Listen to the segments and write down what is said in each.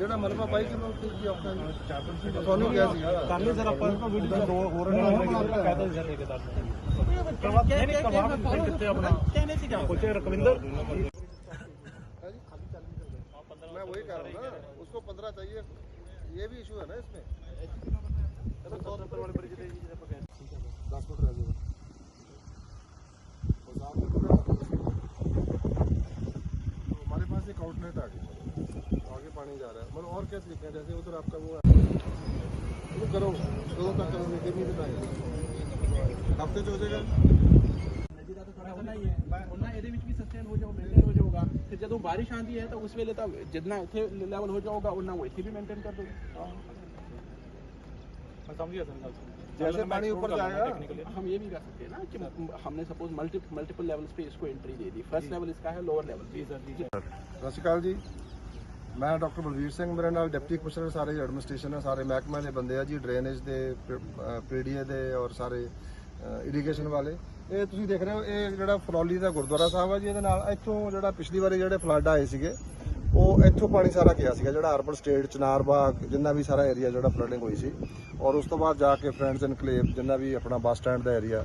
ਜਿਹੜਾ ਮਲਬਾ ਬਾਈ ਕਿਲੋ ਉੱਤੇ ਕੀ ਔਖਾ ਜੀ ਤੁਹਾਨੂੰ ਕਿਹਾ ਸੀਗਾ ਕਰਨੀ ਸਰ ਆਪਾਂ ਨੂੰ ਵੀਡੀਓ ਦੋ ਹੋਰ ਕਹਿੰਦਾ ਸੀ ਠੇਕੇਦਾਰ ਕਰਵਾ ਨਹੀਂ ਕਰਵਾ ਕਿੱਥੇ ਆਪਣਾ ਕਹਿੰਦੇ ਸੀ ਕਿਆ ਪੁੱਛੇ ਰਕਵਿੰਦਰ मैं वही कह रहा हूँ ना उसको पंद्रह चाहिए ये भी इशू है ना इसमें एक आउटलेट आ गया तो आगे पानी जा रहा है मतलब और क्या तरीके हैं जैसे उधर आपका वो है वो करो करो तक करोगे कि नहीं बताएंगे हफ्ते से हो जाएगा ਨਦੀ ਦਾ ਤਾਂ ਥੋੜਾ ਹੁੰਦਾ ਹੀ ਹੈ ਉਹਨਾਂ ਇਹਦੇ ਵਿੱਚ ਵੀ ਸਸਟੇਨ ਹੋ ਜਾਊਗਾ ਮੇਨਟੇਨ ਹੋ ਜਾਊਗਾ ਤੇ ਜਦੋਂ ਬਾਰਿਸ਼ ਆਂਦੀ ਹੈ ਤਾਂ ਉਸ ਵੇਲੇ ਤਾਂ ਜਿੰਨਾ ਇੱਥੇ ਲੈਵਲ ਹੋ ਜਾਊਗਾ ਉਹਨਾਂ ਉਹ ਇੱਥੇ ਵੀ ਮੇਨਟੇਨ ਕਰ ਦੋਗੇ मैं समझ गया सर गल जैसे पानी ऊपर जाएगा हम ये भी कर सकते हैं ना कि हमने सपोज मल्टी मल्टीपल लेवल्स पे इसको एंट्री दे दी फर्स्ट लेवल इसका है लोअर लेवल जी सर जी ਸਤਿ ਸ਼੍ਰੀ ਅਕਾਲ ਜੀ ਮੈਂ ਡਾਕਟਰ ਬਲਵੀਰ ਸਿੰਘ ਮੇਰੇ ਨਾਲ ਡਿਪਟੀ ਕਮਿਸ਼ਨਰ ਸਾਰੇ ਐਡਮਿਨਿਸਟ੍ਰੇਸ਼ਨ ਹੈ ਸਾਰੇ ਮਹਿਕਮੇ ਦੇ ਬੰਦੇ ਆ ਜੀ ਡਰੇਨੇਜ ਦੇ ਪੀਡੀਏ ਦੇ ਔਰ ਸਾਰੇ ਇਰੀਗੇਸ਼ਨ ਵਾਲੇ ਇਹ ਤੁਸੀਂ ਦੇਖ ਰਹੇ ਹੋ ਇਹ ਜਿਹੜਾ ਫਰੌਲੀ ਦਾ ਗੁਰਦੁਆਰਾ ਸਾਹਿਬ ਆ ਜੀ ਇਹਦੇ ਨਾਲ ਇੱਥੋਂ ਜਿਹੜਾ ਪਿਛਲੀ ਵਾਰੀ ਜਿਹੜੇ ਫਲੱਡ ਆਏ ਸੀਗੇ ਉਹ ਇੱਥੋਂ ਪਾਣੀ ਸਾਰਾ ਗਿਆ ਸੀਗਾ, ਜਿਹੜਾ ਅਰਬਨ ਸਟੇਟ, ਚਨਾਰ ਬਾਗ, ਜਿੰਨਾ ਵੀ ਸਾਰਾ ਏਰੀਆ ਜਿਹੜਾ ਫਲੱਡਿੰਗ ਹੋਈ ਸੀ। ਔਰ ਉਸ ਤੋਂ ਬਾਅਦ ਜਾ ਕੇ ਫਰੈਂਡਸ ਇਨਕਲੇਵ ਜਿੰਨਾ ਵੀ ਆਪਣਾ ਬੱਸ ਸਟੈਂਡ ਦਾ ਏਰੀਆ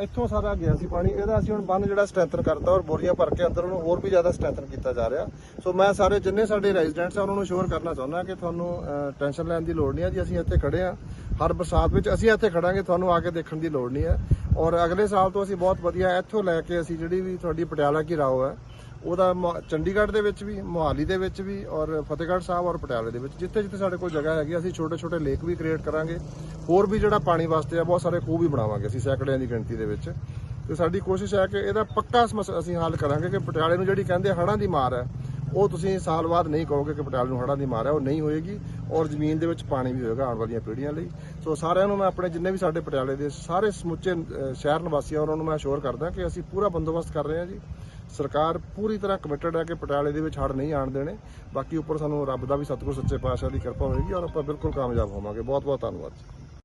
ਇੱਥੋਂ ਸਾਰਾ ਗਿਆ ਸੀ ਪਾਣੀ। ਇਹਦਾ ਅਸੀਂ ਹੁਣ ਬੰਨ ਜਿਹੜਾ ਸਟ੍ਰੈਂਥਨ ਕਰਤਾ ਔਰ ਬੋਰੀਆਂ ਭਰ ਕੇ ਅੰਦਰ ਉਹਨੂੰ ਹੋਰ ਵੀ ਜ਼ਿਆਦਾ ਸਟ੍ਰੈਂਥਨ ਕੀਤਾ ਜਾ ਰਿਹਾ। ਸੋ ਮੈਂ ਸਾਰੇ ਜਿੰਨੇ ਸਾਡੇ ਰੈਜ਼ੀਡੈਂਟਸ ਆ, ਉਹਨਾਂ ਨੂੰ ਸ਼ੋਰ ਕਰਨਾ ਚਾਹੁੰਦਾ ਕਿ ਤੁਹਾਨੂੰ ਟੈਨਸ਼ਨ ਲੈਣ ਦੀ ਲੋੜ ਨਹੀਂ ਹੈ ਜੀ। ਅਸੀਂ ਇੱਥੇ ਖੜੇ ਆ। ਹਰ ਬਰਸਾਤ ਵਿੱਚ ਅਸੀਂ ਇੱਥੇ ਖੜਾਂਗੇ, ਤੁਹਾਨੂੰ ਆ ਕੇ ਦੇਖਣ ਦੀ ਲੋੜ ਨਹੀਂ ਹੈ ਔਰ ਅਗਲੇ ਸਾਲ ਤੋਂ ਅਸੀਂ ਬਹੁਤ ਵਧੀਆ ਇੱਥੋਂ ਲੈ ਕੇ ਅਸੀਂ ਜਿਹੜੀ ਵੀ ਤੁਹਾਡੀ ਪਟਿਆਲਾ ਕੀ ਰਾਓ ਹੈ ਉਹਦਾ ਮੁ- ਚੰਡੀਗੜ੍ਹ ਦੇ ਵਿੱਚ ਵੀ, ਮੋਹਾਲੀ ਦੇ ਵਿੱਚ ਵੀ ਔਰ ਫਤਿਹਗੜ੍ਹ ਸਾਹਿਬ ਔਰ ਪਟਿਆਲੇ ਦੇ ਵਿੱਚ, ਜਿੱਥੇ ਜਿੱਥੇ ਸਾਡੇ ਕੋਲ ਜਗ੍ਹਾ ਹੈਗੀ, ਅਸੀਂ ਛੋਟੇ ਛੋਟੇ ਲੇਕ ਵੀ ਕ੍ਰੀਏਟ ਕਰਾਂਗੇ, ਹੋਰ ਵੀ ਜਿਹੜਾ ਪਾਣੀ ਵਾਸਤੇ ਆ, ਬਹੁਤ ਸਾਰੇ ਖੂਹ ਵੀ ਬਣਾਵਾਂਗੇ ਅਸੀਂ ਸੈਂਕੜਿਆਂ ਦੀ ਗਿਣਤੀ ਦੇ ਵਿੱਚ। ਤੇ ਸਾਡੀ ਕੋਸ਼ਿਸ਼ ਹੈ ਕਿ ਇਹਦਾ ਪੱਕਾ ਸਮੱਸ- ਅਸੀਂ ਹੱਲ ਕਰਾਂਗੇ ਕਿ ਪਟਿਆਲੇ ਨੂੰ ਜਿਹੜੀ ਕਹਿੰਦੇ ਹੜ੍ਹਾਂ ਦੀ ਮਾਰ ਹੈ, ਉਹ ਤੁਸੀਂ ਸਾਲ ਬਾਅਦ ਨਹੀਂ ਕਹੋਗੇ ਕਿ ਪਟਿਆਲੇ ਨੂੰ ਹੜ੍ਹਾਂ ਦੀ ਮਾਰ ਹੈ, ਉਹ ਨਹੀਂ ਹੋਏਗੀ ਔਰ ਜ਼ਮੀਨ ਦੇ ਵਿੱਚ ਪਾਣੀ ਵੀ ਹੋਏਗਾ ਆਉਣ ਵਾਲੀਆਂ ਪੀੜ੍ਹੀਆਂ ਲਈ। ਸੋ ਸਾਰਿਆਂ ਨੂੰ ਮੈਂ ਆਪਣੇ ਜਿੰਨੇ ਵੀ ਸਾਡੇ ਪਟਿਆਲੇ ਦੇ ਸਾਰੇ ਸਮੁੱਚੇ ਸ਼ਹਿਰ ਨਿਵਾਸੀਆਂ ਉਹਨਾਂ ਨੂੰ ਮੈਂ ਅਸ਼ੋਰ ਕਰਦਾ ਕਿ ਅਸੀਂ ਪੂਰਾ ਬੰਦੋਬਸਤ ਕਰ ਰਹੇ ਹਾਂ ਜੀ। ਸਰਕਾਰ ਪੂਰੀ ਤਰ੍ਹਾਂ ਕਮਿਟਡ ਹੈ ਕਿ ਪਟਿਆਲੇ ਦੇ ਵਿੱਚ ਹੜ੍ਹ ਨਹੀਂ ਆਣ ਦੇਣੇ। ਬਾਕੀ ਉੱਪਰ ਸਾਨੂੰ ਰੱਬ ਦਾ ਵੀ ਸਤਿਗੁਰ, ਸੱਚੇ ਪਾਤਸ਼ਾਹ ਦੀ ਕਿਰਪਾ ਹੋਵੇਗੀ ਔਰ ਆਪਾਂ ਬਿਲਕੁਲ ਕਾਮਯਾਬ ਹੋਵਾਂਗੇ। ਬਹੁਤ ਬਹੁਤ ਧੰਨਵਾਦ ਜੀ।